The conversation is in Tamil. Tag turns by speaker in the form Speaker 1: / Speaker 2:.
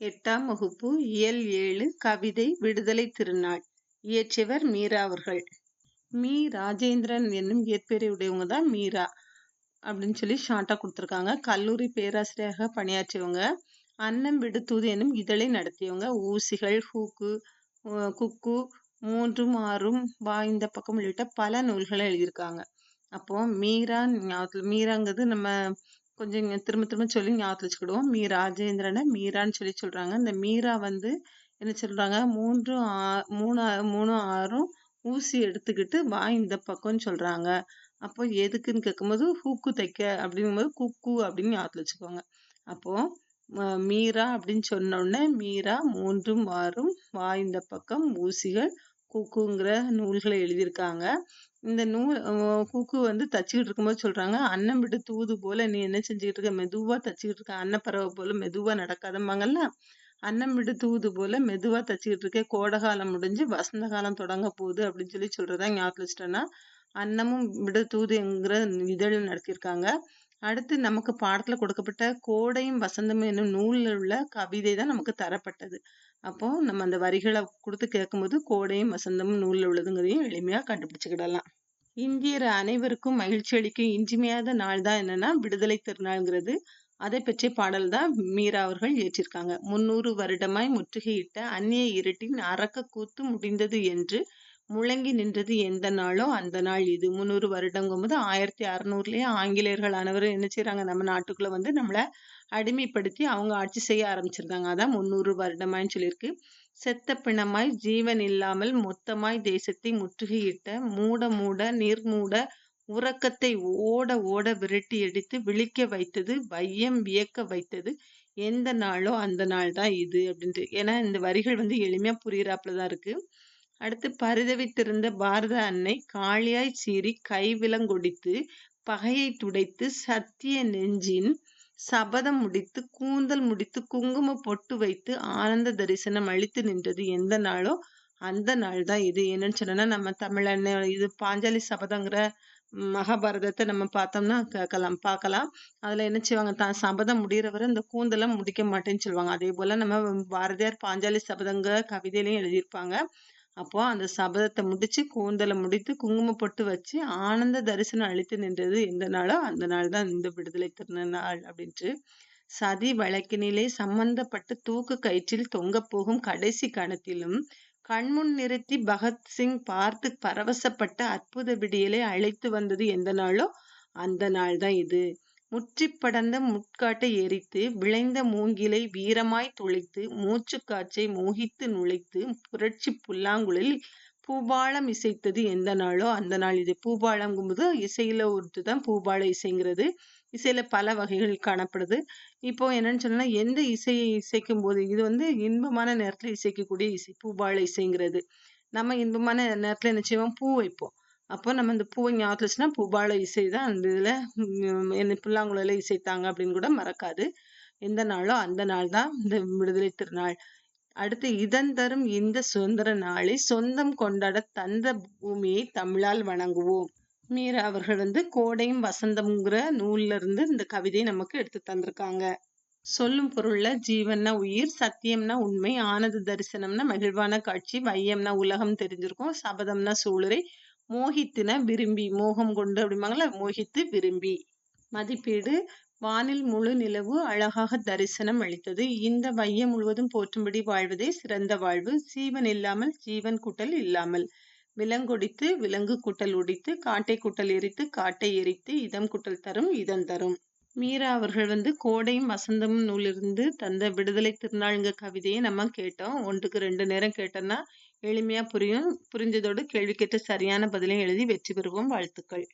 Speaker 1: எட்டாம் வகுப்பு இயல் ஏழு கவிதை விடுதலை திருநாள். இயற்றியவர் மீரா அவர்கள். மீ. ராஜேந்திரன் என்னும் இயற்பெயரை உடையவங்க தான் மீரா அப்படின்னு சொல்லி ஷார்ட்டாக கொடுத்துருக்காங்க. கல்லூரி பேராசிரியராக பணியாற்றியவங்க. அன்னம் விடுத்தூது என்னும் இதழை நடத்தியவங்க. ஊசிகள் ஹூக்கு குக்கு மூன்றும் ஆறும் வா இந்த பக்கம் உள்ளிட்ட பல நூல்களை எழுதியிருக்காங்க. அப்போ மீரா மீராங்கிறது நம்ம கொஞ்சம் திரும்ப திரும்ப சொல்லி ஞாபகத்தில் வச்சுக்கிடுவோம். மீ ராஜேந்திரனை மீரான்னு சொல்லி சொல்கிறாங்க இந்த மீரா வந்து என்ன சொல்கிறாங்க மூன்றும் ஆ மூணு மூணு ஆறும் ஊசி எடுத்துக்கிட்டு வா இந்த பக்கம்னு சொல்கிறாங்க அப்போ எதுக்குன்னு கேட்கும்போது ஹூக்கு தைக்க அப்படிங்கும்போது குக்கு அப்படின்னு ஞாபகத்தில் வச்சுக்கோங்க. அப்போது மீரா அப்படின்னு சொன்னோடனே மீரா மூன்றும் ஆறும் வா இந்த பக்கம் ஊசிகள் குக்குங்கிற நூல்களை எழுதியிருக்காங்க. இந்த நூல் குக்கு வந்து தச்சுக்கிட்டு இருக்கும்போது சொல்கிறாங்க அன்னம் விட்டு தூது போல் நீ என்ன செஞ்சுக்கிட்டு இருக்க? மெதுவாக தச்சுக்கிட்டு இருக்க. அன்னப்பறவை போல மெதுவாக நடக்காதம்பாங்கல்ல? அன்னம் விட்டு தூது போல் மெதுவாக தச்சுக்கிட்டு இருக்க. கோடை காலம் முடிஞ்சு வசந்த காலம் தொடங்க போகுது அப்படின்னு சொல்லி சொல்றதா ஞாபகம் வச்சுட்டேன்னா அன்னமும் விட தூதுங்கிற இதழ் நடத்தியிருக்காங்க. அடுத்து நமக்கு பாடத்தில் கொடுக்கப்பட்ட கோடையும் வசந்தமும் என்னும் நூலில் உள்ள கவிதை தான் நமக்கு தரப்பட்டது. அப்போ நம்ம அந்த வரிகளை கொடுத்து கேட்கும்போது கோடையும் வசந்தமும் நூலில் உள்ளதுங்கிறதையும் எளிமையாக கண்டுபிடிச்சிக்கிடலாம். இந்தியர் அனைவருக்கும் மகிழ்ச்சி அளிக்கும் இன்றிமையாத நாள் தான் என்னன்னா விடுதலை திருநாள்ங்கிறது. அதை பற்றிய பாடல் தான் மீரா அவர்கள் ஏற்றிருக்காங்க முன்னூறு வருடமாய் முற்றுகையிட்ட அந்நிய இருட்டின் அறக்க கூத்து முடிந்தது என்று முழங்கி நின்றது எந்த நாளோ அந்த நாள் இது. முந்நூறு வருடங்கும்போது ஆயிரத்தி அறநூறுலயே ஆங்கிலேயர்கள் அனைவரும் என்ன செய்யறாங்க நம்ம நாட்டுக்குள்ள வந்து நம்மளை அடிமைப்படுத்தி அவங்க ஆட்சி செய்ய ஆரம்பிச்சிருந்தாங்க. அதான் முந்நூறு வருடமான்னு சொல்லியிருக்கு. செத்த பிணமாய் ஜீவன் இல்லாமல் மொத்தமாய் தேசத்தை முற்றுகையிட்ட மூட மூட நீர்மூட உறக்கத்தை ஓட ஓட விரட்டி அடித்து விழிக்க வைத்தது வையம் வியக்க வைத்தது எந்த நாளோ அந்த நாள் தான் இது அப்படின்ட்டு. ஏன்னா இந்த வரிகள் வந்து எளிமையா புரியுறாப்புல தான் இருக்கு. அடுத்து பரிதவித்திருந்த பாரத அன்னை காளியாய் சீறி கைவிலங்கொடித்து பகையை துடைத்து சத்திய நெஞ்சின் சபதம் முடித்து கூந்தல் முடித்து குங்கும பொட்டு வைத்து ஆனந்த தரிசனம் அளித்து நின்றது. எந்த நாளோ அந்த நாள் தான் இது. என்னன்னு சொன்னா நம்ம தமிழ் இது பாஞ்சாலி சபதங்கிற மகாபாரதத்தை நம்ம பார்த்தோம்னா கேட்கலாம் பார்க்கலாம். அதுல என்ன செய்வாங்க தான் சபதம் முடிகிறவரை இந்த கூந்தலம் முடிக்க மாட்டேன்னு சொல்லுவாங்க. அதே போல நம்ம பாரதியார் பாஞ்சாலி சபதங்கிற கவிதையிலையும் எழுதியிருப்பாங்க. அப்போ அந்த சபதத்தை முடிச்சு கூந்தலை முடித்து குங்கும பொட்டு வச்சு ஆனந்த தரிசனம் அளித்து நின்றது எந்த நாளோ அந்த நாள் தான் இந்த விடுதலை திருநாள் அப்படின்ட்டு. சதி வழக்கினிலே சம்பந்தப்பட்டு தூக்கு கயிற்றில் தொங்க போகும் கடைசி கணத்திலும் கண்முன் நிறுத்தி பகத்சிங் பார்த்து பரவசப்பட்ட அற்புத விடியலை அழைத்து வந்தது எந்த நாளோ அந்த நாள் தான் இது. முற்றி படர்ந்த முட்காட்டை எரித்து விளைந்த மூங்கிலை வீரமாய் துளைத்து மூச்சு காற்றை மோகித்து நுழைத்து புரட்சி புல்லாங்குழல் பூபாலம் இசைத்தது எந்த நாளோ அந்த நாள் இது. பூபாலங்கும்போது இசையில ஒருத்து தான் பூபால இசைங்கிறது. இசையில பல வகைகள் காணப்படுது. இப்போ என்னன்னு சொன்னா எந்த இசையை இசைக்கும் போது இது வந்து இன்பமான நேரத்துல இசைக்கக்கூடிய இசை பூபால இசைங்கிறது. நம்ம இன்பமான நேரத்துல என்ன செய்வோம்? பூ வைப்போம். அப்போ நம்ம இந்த பூவை ஞாபகத்தில் வச்சுன்னா பூபால இசை தான் அந்த இதில் என்ன புல்லாங்குழல இசைத்தாங்க அப்படின்னு கூட மறக்காது. எந்த நாளோ அந்த நாள் தான் இந்த விடுதலை திருநாள். அடுத்து இதன் தரும் இந்த சுதந்திர நாளை சொந்தம் கொண்டாட தந்த பூமியை தமிழால் வணங்குவோம். மீரா அவர்கள் வந்து கோடையும் வசந்தம்ங்கிற நூல்ல இருந்து இந்த கவிதையை நமக்கு எடுத்து தந்திருக்காங்க. சொல்லும் பொருள்ல ஜீவன்னா உயிர் சத்தியம்னா உண்மை ஆனது தரிசனம்னா மகிழ்வான காட்சி வையம்னா உலகம் தெரிஞ்சிருக்கும் சபதம்னா சூளுரை மோகித்துன விரும்பி மோகம் கொண்டு அப்படிம்பாங்கல்ல மோகித்து விரும்பி. மதிப்பீடு வானில் முழு நிலவு அழகாக தரிசனம் அளித்தது. இந்த மையம் முழுவதும் போற்றும்படி வாழ்வதே சிறந்த வாழ்வு. சீவன் இல்லாமல் ஜீவன் கூட்டல் இல்லாமல். விலங்கொடித்து விலங்கு கூட்டல் உடித்து காட்டை கூட்டல் எரித்து காட்டை எரித்து இதம் கூட்டல் தரும் இதம் தரும். மீரா அவர்கள் வந்து கோடையும் வசந்தமும் நூலிருந்து தந்த விடுதலை திருநாளுங்க கவிதையை நம்ம கேட்டோம். ஒன்றுக்கு ரெண்டு நேரம் கேட்டோம்னா எளிமையா புரியும். புரிஞ்சதோடு கேள்வி கேட்டு சரியான பதிலை எழுதி வெற்றி பெறுவோம். வாழ்த்துக்கள்.